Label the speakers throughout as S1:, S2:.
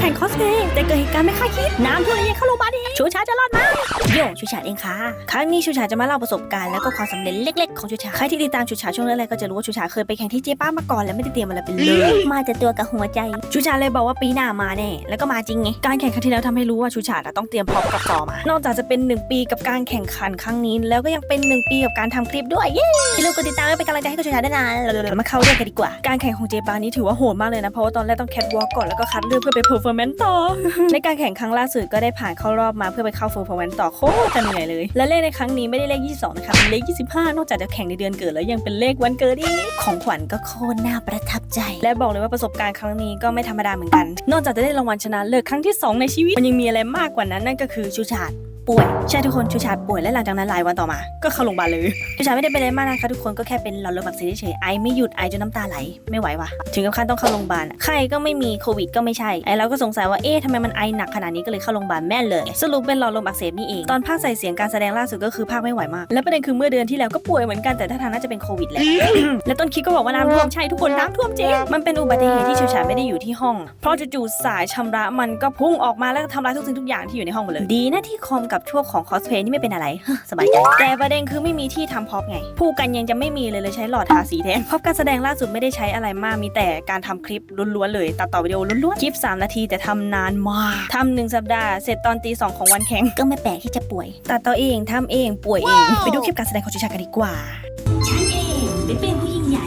S1: แข่งคอสเพลย์แต่เกิดเหตุการณ์ไม่คาดคิด น้ำท่วมเลยยังเข้าโรงพยาบาลอีกชูชาจะรอดไหม โยชูชาเองค่ะ ครั้งนี้ชูชาจะมาเล่าประสบการณ์แล้วก็ความสำเร็จเล็กๆของชูชา ใครที่ติดตามชูชาช่วงแรกๆก็จะรู้ว่าชูชาเคยไปแข่งที่เจป้ามาก่อนและไม่ได้เตรียมอะไรไปเลย มาแต่ตัวกับหัวใจ ชูชาเลยบอกว่าปีหน้ามาแน่ แล้วก็มาจริงไง การแข่งครั้งที่แล้วทำให้รู้ว่าชูชาอะต้องเตรียมพร้อมกับจอมา นอกจากจะเป็น 1 ปีกับการแข่งขันครั้งนี้ แล้วก็ยังเป็น 1 ปีกับการทำคลิปด้วย เย้อย่าลืมกดติดตามและเป็นกำลังใจให้กับชูชาด้วยนะเรามาเข้าเรื่องกันดีกว่า การแข่งของเจปานี้ถือว่าโหดมากเลยนะ เพราะว่าตอนแรกต้องแคทวอล์กก่อนแล้วก็คัดเลือกเพื่อไปเพอร์ฟอร์แมนซ์ต่อในการแข่งครั้งล่าสุดก็ได้ผ่านเข้ารอบมาเพื่อไปเข้าเพอร์ฟอร์แมนซ์ต่อโคตรจะเหนื่อยเลย และเลขในครั้งนี้ไม่ได้เลข 22 นะคะเป็นเลข 25 นอกจากจะแข่งในเดือนเกิดแล้วยังเป็นเลขวันเกิดอีกของขวัญก็โคตรน่าประทับใจ และบอกเลยว่าประสบการณ์ครั้งนี้ก็ไม่ธรรมดาเหมือนกัน นอกจากจะได้รางวัลชนะเลิศครั้งที่ 2 ในชีวิตมันยังมีอะไรมากกว่านั้นนั่นก็คือชูชาด ป่วยใช่ทุกคนชูชาป่วยและหลังจากนั้นหลายวันต่อมา ก็เข้าโรงพยาบาลเลยชูชาไม่ได้เป็นอะไรมากนะคะทุกคนก็แค่เป็นหลอดลมอักเสบเฉยไอไม่หยุดไอจนน้ำตาไหลไม่ไหวว่ะถึงกับขั้นต้องเข้าโรงพยาบาลไข้ก็ไม่มีโควิดก็ไม่ใช่ไอเราก็สงสัยว่าเอ๊ะทำไมมันไอหนักขนาดนี้ก็เลยเข้าโรงพยาบาลแม่เลยสรุปเป็นหลอดลมอักเสบนี่เองตอนภาคใส่เสียงการแสดงล่าสุดก็คือภาคไม่ไหวมาก และประเด็นคือเมื่อเดือนที่แล้วก็ป่วยเหมือนกันแต่ถ้าทางน่าจะเป็นโควิดแหละและต้นคลิปก็บอกว่าน้ำท่วมใช่ทุกคนน้ำท่วมจริงมันเป็นอุบัติเหตุที่ชูชาไม่ได้อยู่ที่ห้อง เพราะจู่ๆสายชำระมันก็พุ่งออกมาแล้วทำลายทุกสิ่งทุกอย่างที่อยู่ในห้องหมดเลยดีนะที่คอมกับช่วงของคอสเพลย์นี่ไม่เป็นอะไร สบายใจ แต่ประเด็นคือไม่มีที่ทำพ็อปไง ผู้กันยังจะไม่มีเลยเลยใช้หลอดทาสีแทนพ็อปการแสดงล่าสุดไม่ได้ใช้อะไรมากมีแต่การทำคลิปล้วนๆเลย ตัดต่อวิดีโอล้วนๆ คลิป 3 นาทีแต่ทำนานมากทำหนึ่งสัปดาห์เสร็จตอนตีสองของวันแข่งก็ไม่แปลกที่จะป่วย ตัดต่อเองทำเองป่วยเอง ไปดูคลิปการแสดงของชูชากันดีกว่า
S2: ฉันเองเป็นเป็นผู้ยิ่งใหญ่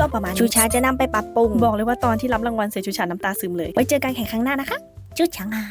S1: ก็ประมาณชูชาจะนำไปปรับปรุง บอกเลยว่าตอนที่รับรางวัลเสร็จชูชาน้ำตาซึมเลย ไว้เจอกันแข่งครั้งหน้านะคะจุดชังอา